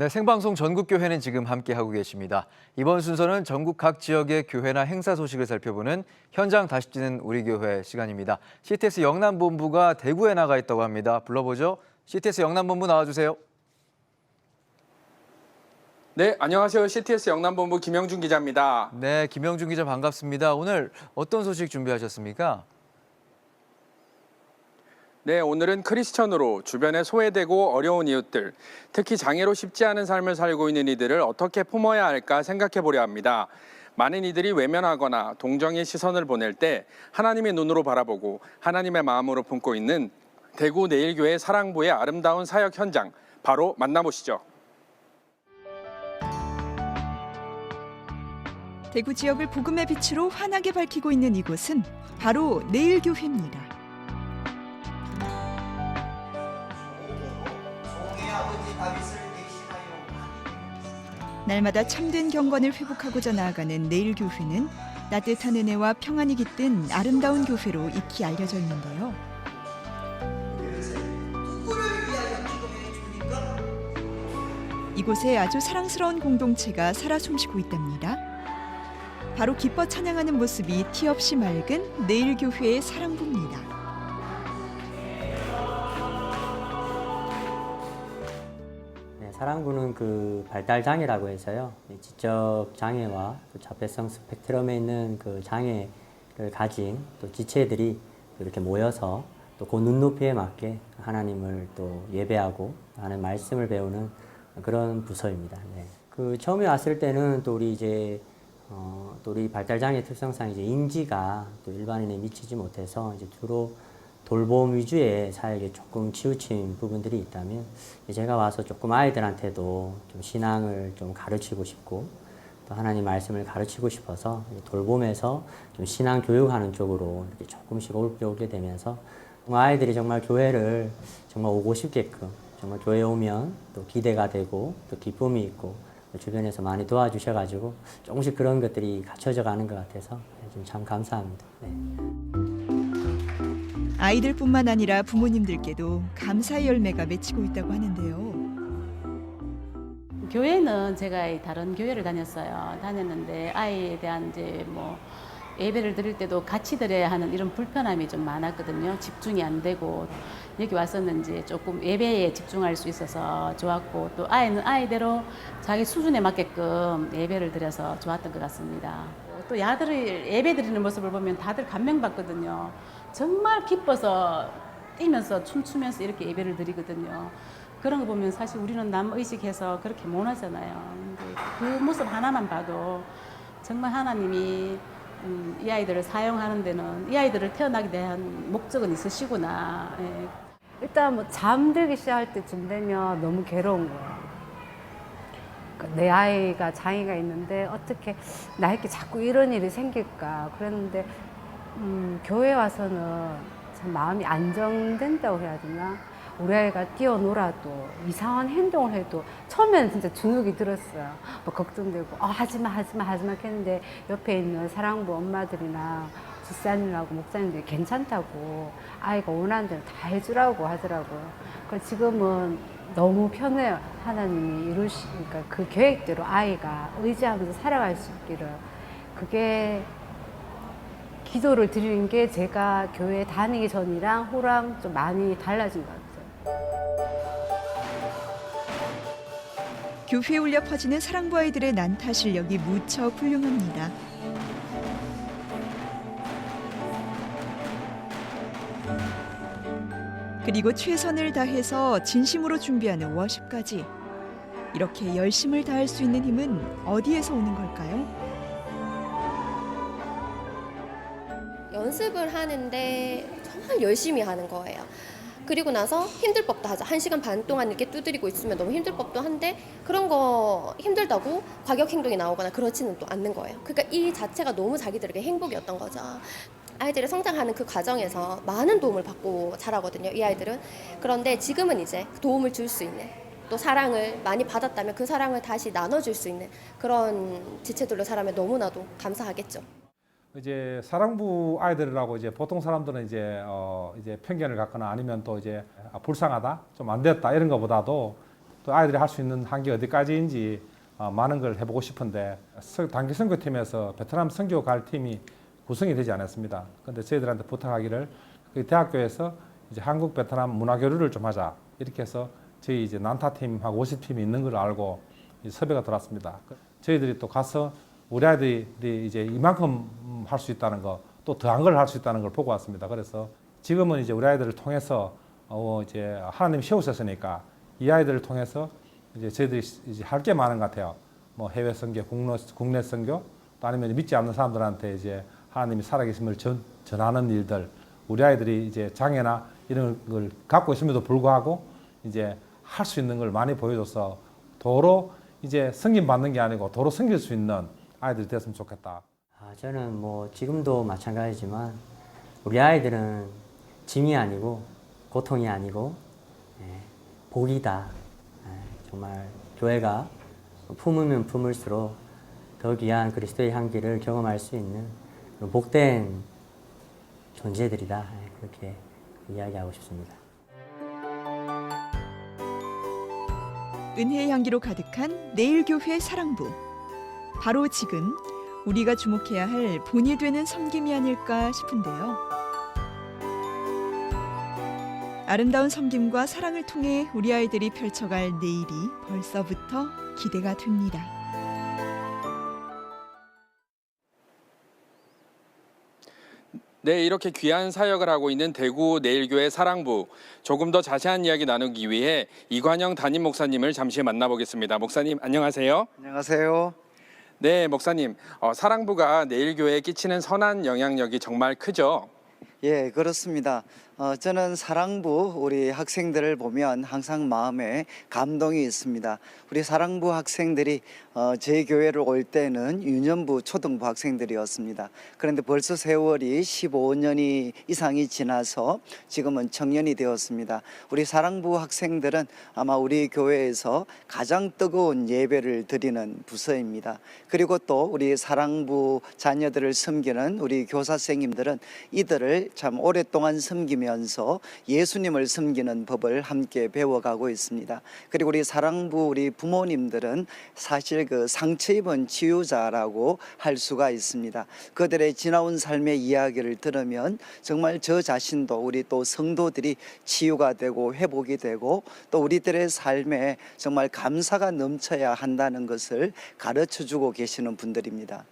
네, 생방송 전국교회는 지금 함께하고 계십니다. 이번 순서는 전국 각 지역의 교회나 행사 소식을 살펴보는 현장 다시 뛰는 우리 교회 시간입니다. CTS 영남본부가 대구에 나가 있다고 합니다. 불러보죠. CTS 영남본부 나와주세요. 네, 안녕하세요. CTS 영남본부 김영준 기자입니다. 네, 김영준 기자 반갑습니다. 오늘 어떤 소식 준비하셨습니까? 네, 오늘은 크리스천으로 주변에 소외되고 어려운 이웃들, 특히 장애로 쉽지 않은 삶을 살고 있는 이들을 어떻게 품어야 할까 생각해 보려 합니다. 많은 이들이 외면하거나 동정의 시선을 보낼 때 하나님의 눈으로 바라보고 하나님의 마음으로 품고 있는 대구 내일교회 사랑부의 아름다운 사역 현장 바로 만나보시죠. 대구 지역을 복음의 빛으로 환하게 밝히고 있는 이곳은 바로 내일교회입니다. 날마다 참된 경건을 회복하고자 나아가는 내일 교회는 따뜻한 은혜와 평안이 깃든 아름다운 교회로 익히 알려져 있는데요. 이곳에 아주 사랑스러운 공동체가 살아 숨쉬고 있답니다. 바로 기뻐 찬양하는 모습이 티 없이 맑은 내일 교회의 사랑부입니다. 사랑부는 그 발달 장애라고 해서요. 이 지적 장애와 또 자폐성 스펙트럼에 있는 그 장애를 가진 또 지체들이 이렇게 모여서 또 그 눈높이에 맞게 하나님을 또 예배하고 하는 말씀을 배우는 그런 부서입니다. 네. 그 처음에 왔을 때는 또 우리 이제 어, 또 우리 발달 장애 특성상 이제 인지가 또 일반인에 미치지 못해서 이제 주로 돌봄 위주의 사역에 조금 치우친 부분들이 있다면 제가 와서 조금 아이들한테도 좀 신앙을 좀 가르치고 싶고 또 하나님 말씀을 가르치고 싶어서 돌봄에서 좀 신앙 교육하는 쪽으로 이렇게 조금씩 올게 되면서 아이들이 정말 교회를 정말 오고 싶게끔 정말 교회 오면 또 기대가 되고 또 기쁨이 있고 또 주변에서 많이 도와주셔가지고 조금씩 그런 것들이 갖춰져 가는 것 같아서 좀 참 감사합니다. 네. 아이들뿐만 아니라 부모님들께도 감사의 열매가 맺히고 있다고 하는데요. 교회는 제가 이 다른 교회를 다녔어요. 다녔는데 아이에 대한 이제 뭐 예배를 드릴 때도 같이 드려야 하는 이런 불편함이 좀 많았거든요. 집중이 안 되고 여기 왔었는지 조금 예배에 집중할 수 있어서 좋았고 또 아이는 아이대로 자기 수준에 맞게끔 예배를 드려서 좋았던 것 같습니다. 또 야들을 예배 드리는 모습을 보면 다들 감명받거든요. 정말 기뻐서 뛰면서 춤추면서 이렇게 예배를 드리거든요. 그런 거 보면 사실 우리는 남 의식해서 그렇게 못 하잖아요. 그 모습 하나만 봐도 정말 하나님이 음, 이 아이들을 사용하는 데는 이 아이들을 태어나게 대한 목적은 있으시구나. 예. 일단 뭐 잠들기 시작할 때쯤 되면 너무 괴로운 거예요. 그러니까 내 아이가 장애가 있는데 어떻게 나에게 자꾸 이런 일이 생길까 그랬는데 음, 교회 와서는 참 마음이 안정된다고 해야 되나 우리 아이가 뛰어놀아도 이상한 행동을 해도 처음에는 진짜 주눅이 들었어요. 뭐 걱정되고 어, 하지마 하지마 하지마 했는데 옆에 있는 사랑부 엄마들이나 집사님하고 목사님들이 괜찮다고 아이가 원하는 대로 다 해주라고 하더라고요. 그래서 지금은 너무 편해요. 하나님이 이루시니까 그 계획대로 아이가 의지하면서 살아갈 수 있기를 그게 기도를 드리는 게 제가 교회 다니기 전이랑 후랑 좀 많이 달라진 것 같아요. 교회에 울려 퍼지는 사랑부 아이들의 난타 실력이 무척 훌륭합니다. 그리고 최선을 다해서 진심으로 준비하는 워십까지 이렇게 열심을 다할 수 있는 힘은 어디에서 오는 걸까요? 연습을 하는데 정말 열심히 하는 거예요. 그리고 나서 힘들 법도 하자. 한 시간 반 동안 이렇게 두드리고 있으면 너무 힘들 법도 한데 그런 거 힘들다고 과격 행동이 나오거나 그렇지는 또 않는 거예요. 그러니까 이 자체가 너무 자기들에게 행복이었던 거죠. 아이들이 성장하는 그 과정에서 많은 도움을 받고 자라거든요. 이 아이들은. 그런데 지금은 이제 도움을 줄 수 있는 또 사랑을 많이 받았다면 그 사랑을 다시 나눠줄 수 있는 그런 지체들로 자라면 너무나도 감사하겠죠. 이제 사랑부 아이들이라고 이제 보통 사람들은 이제 어 이제 편견을 갖거나 아니면 또 이제 아, 불쌍하다 좀 안 됐다 이런 것보다도 또또 아이들이 할 수 있는 한계 어디까지인지 어, 많은 걸 해보고 싶은데 서- 단기 선교팀에서 베트남 선교 갈 팀이 구성이 되지 않았습니다. 근데 저희들한테 부탁하기를 그 대학교에서 이제 한국 베트남 문화 교류를 좀 하자 이렇게 해서 저희 이제 난타 팀하고 워십 팀이 있는 걸 알고 이제 섭외가 들어왔습니다. 그 저희들이 또 가서 우리 아이들이 이제 이만큼 할 수 있다는 거 또 더한 걸 할 수 있다는 걸 보고 왔습니다. 그래서 지금은 이제 우리 아이들을 통해서 어 이제 하나님 세우셨으니까 이 아이들을 통해서 이제 저희들이 이제 할 게 많은 것 같아요. 뭐 해외 선교, 국내, 국내 선교, 또 아니면 믿지 않는 사람들한테 이제 하나님이 살아계심을 전, 전하는 일들, 우리 아이들이 이제 장애나 이런 걸 갖고 있음에도 불구하고 이제 할 수 있는 걸 많이 보여줘서 도로 이제 승진 받는 게 아니고 도로 섬길 수 있는 아이들이 됐으면 좋겠다. 아, 저는 뭐 지금도 마찬가지지만 우리 아이들은 짐이 아니고 고통이 아니고 예, 복이다. 예, 정말 교회가 품으면 품을수록 더 귀한 그리스도의 향기를 경험할 수 있는 복된 존재들이다. 예, 그렇게 이야기하고 싶습니다. 은혜의 향기로 가득한 내일교회 사랑부. 바로 지금 우리가 주목해야 할 본이 되는 섬김이 아닐까 싶은데요. 아름다운 섬김과 사랑을 통해 우리 아이들이 펼쳐갈 내일이 벌써부터 기대가 됩니다. 네, 이렇게 귀한 사역을 하고 있는 대구 내일교회 사랑부 조금 더 자세한 이야기 나누기 위해 이관영 담임 목사님을 잠시 만나보겠습니다. 목사님 안녕하세요. 안녕하세요. 네, 목사님 어, 사랑부가 내일 교회에 끼치는 선한 영향력이 정말 크죠. 예, 그렇습니다. 어, 저는 사랑부 우리 학생들을 보면 항상 마음에 감동이 있습니다. 우리 사랑부 학생들이 어, 제 교회를 올 때는 유년부 초등부 학생들이었습니다. 그런데 벌써 세월이 15년이 이상이 지나서 지금은 청년이 되었습니다. 우리 사랑부 학생들은 아마 우리 교회에서 가장 뜨거운 예배를 드리는 부서입니다. 그리고 또 우리 사랑부 자녀들을 섬기는 우리 교사 선생님들은 이들을 참 오랫동안 섬기 면서 예수님을 섬기는 법을 함께 배워가고 있습니다. 그리고 우리 사랑부 우리 부모님들은 사실 그 상처 입은 치유자라고 할 수가 있습니다. 그들의 지나온 삶의 이야기를 들으면 정말 저 자신도 우리 또 성도들이 치유가 되고 회복이 되고 또 우리들의 삶에 정말 감사가 넘쳐야 한다는 것을 가르쳐 주고 계시는 분들입니다.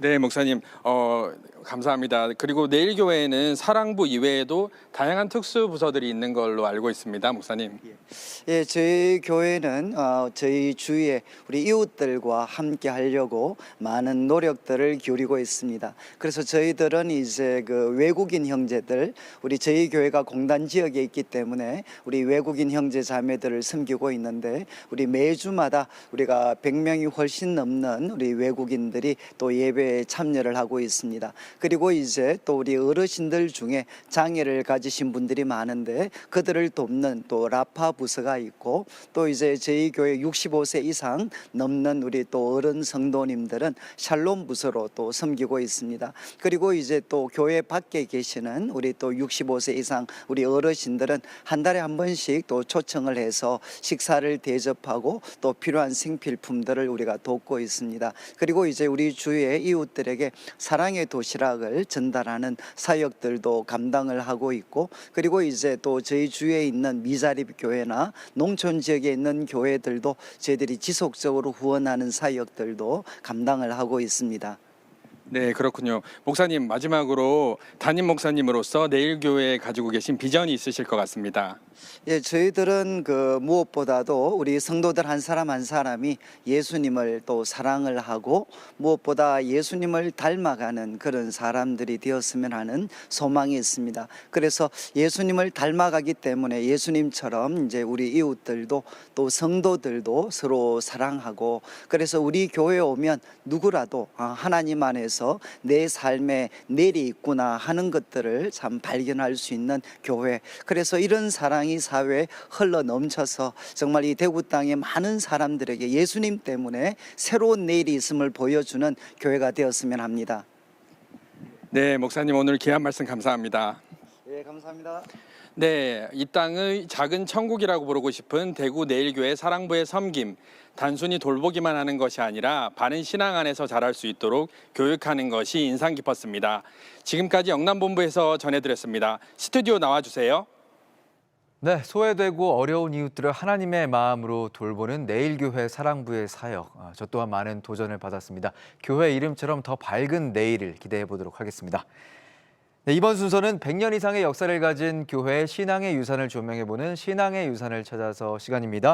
네, 목사님 어, 감사합니다. 그리고 내일 교회에는 사랑부 이외에도 다양한 특수 부서들이 있는 걸로 알고 있습니다, 목사님. 예, 저희 교회는 어, 저희 주위에 우리 이웃들과 함께 하려고 많은 노력들을 기울이고 있습니다. 그래서 저희들은 이제 그 외국인 형제들, 우리 저희 교회가 공단 지역에 있기 때문에 우리 외국인 형제 자매들을 섬기고 있는데 우리 매주마다 우리가 100명이 훨씬 넘는 우리 외국인들이 또 예배 에 참여를 하고 있습니다. 그리고 이제 또 우리 어르신들 중에 장애를 가지신 분들이 많은데 그들을 돕는 또 라파 부서가 있고 또 이제 저희 교회 65세 이상 넘는 우리 또 어른 성도님들은 샬롬 부서로 또 섬기고 있습니다. 그리고 이제 또 교회 밖에 계시는 우리 또 65세 이상 우리 어르신들은 한 달에 한 번씩 또 초청을 해서 식사를 대접하고 또 필요한 생필품들을 우리가 돕고 있습니다. 그리고 이제 우리 주위의 이 웃들에게 사랑의 도시락을 전달하는 사역들도 감당을 하고 있고 그리고 이제 또 저희 주위에 있는 미자립 교회나 농촌 지역에 있는 교회들도 저희들이 지속적으로 후원하는 사역들도 감당을 하고 있습니다. 네, 그렇군요. 목사님 마지막으로 담임 목사님으로서 내일 교회에 가지고 계신 비전이 있으실 것 같습니다. 예, 저희들은 그 무엇보다도 우리 성도들 한 사람 한 사람이 예수님을 또 사랑을 하고 무엇보다 예수님을 닮아가는 그런 사람들이 되었으면 하는 소망이 있습니다. 그래서 예수님을 닮아가기 때문에 예수님처럼 이제 우리 이웃들도 또 성도들도 서로 사랑하고 그래서 우리 교회에 오면 누구라도 아, 하나님 안에서 내 삶에 내리 있구나 하는 것들을 참 발견할 수 있는 교회. 그래서 이런 사랑 이 사회에 흘러 넘쳐서 정말 이 대구 땅의 많은 사람들에게 예수님 때문에 새로운 내일이 있음을 보여주는 교회가 되었으면 합니다. 네, 목사님 오늘 귀한 말씀 감사합니다. 예, 감사합니다. 네, 이 땅의 작은 천국이라고 부르고 싶은 대구 내일교회 사랑부의 섬김. 단순히 돌보기만 하는 것이 아니라 바른 신앙 안에서 자랄 수 있도록 교육하는 것이 인상 깊었습니다. 지금까지 영남본부에서 전해드렸습니다. 스튜디오 나와주세요. 네, 소외되고 어려운 이웃들을 하나님의 마음으로 돌보는 내일교회 사랑부의 사역. 아, 저 또한 많은 도전을 받았습니다. 교회 이름처럼 더 밝은 내일을 기대해 보도록 하겠습니다. 네, 이번 순서는 100년 이상의 역사를 가진 교회의 신앙의 유산을 조명해 보는 신앙의 유산을 찾아서 시간입니다.